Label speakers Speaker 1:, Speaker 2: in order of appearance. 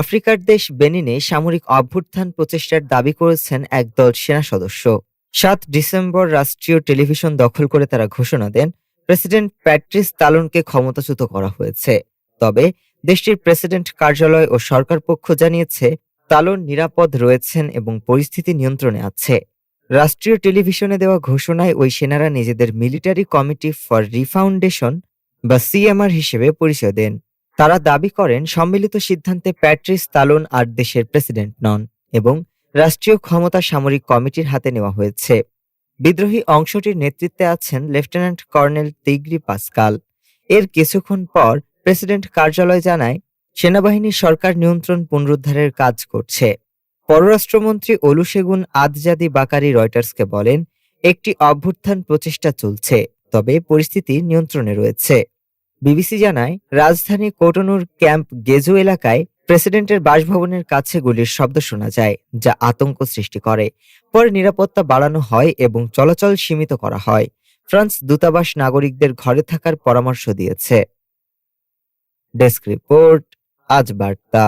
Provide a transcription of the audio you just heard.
Speaker 1: আফ্রিকার দেশ বেনিনে সামরিক অভ্যুত্থান প্রচেষ্টার দাবি করেছেন একদল সেনা সদস্য। সাত ডিসেম্বর রাষ্ট্রীয় টেলিভিশন দখল করে তারা ঘোষণা দেন, প্রেসিডেন্ট প্যাট্রিস তালনকে ক্ষমতাচ্যুত করা হয়েছে। তবে দেশটির প্রেসিডেন্ট কার্যালয় ও সরকার পক্ষ জানিয়েছে, তালন নিরাপদ রয়েছেন এবং পরিস্থিতি নিয়ন্ত্রণে আছে। রাষ্ট্রীয় টেলিভিশনে দেওয়া ঘোষণায় ওই সেনারা নিজেদের মিলিটারি কমিটি ফর রিফাউন্ডেশন বা সিএমআর হিসেবে পরিচয় দেন। তারা দাবি করেন সম্মিলিত সিদ্ধান্তে প্যাট্রিস তালন আর দেশের প্রেসিডেন্ট নন এবং রাষ্ট্রীয় ক্ষমতা সামরিক কমিটির হাতে নেওয়া হয়েছে। বিদ্রোহী অংশটির নেতৃত্বে আছেন লেফটেন্যান্ট কর্নেল তিগ্রি পাসকাল। এর কিছুক্ষণ পর প্রেসিডেন্ট কার্যালয় জানায় সেনাবাহিনী সরকার নিয়ন্ত্রণ পুনরুদ্ধারের কাজ করছে। পররাষ্ট্রমন্ত্রী অলুসেগুন আদজাদি বাকারি রয়টার্সকে বলেন, একটি অভ্যুত্থান প্রচেষ্টা চলছে, তবে পরিস্থিতি নিয়ন্ত্রণে রয়েছে। বিবিসি জানায়, রাজধানী কোটনুর ক্যাম্প গেজু এলাকায় প্রেসিডেন্টের বাসভবনের কাছে গুলির শব্দ শোনা যায়, যা আতঙ্ক সৃষ্টি করে। পরে নিরাপত্তা বাড়ানো হয় এবং চলাচল সীমিত করা হয়। ফ্রান্স দূতাবাস নাগরিকদের ঘরে থাকার পরামর্শ দিয়েছে। ডেস্ক রিপোর্ট, আজ বার্তা।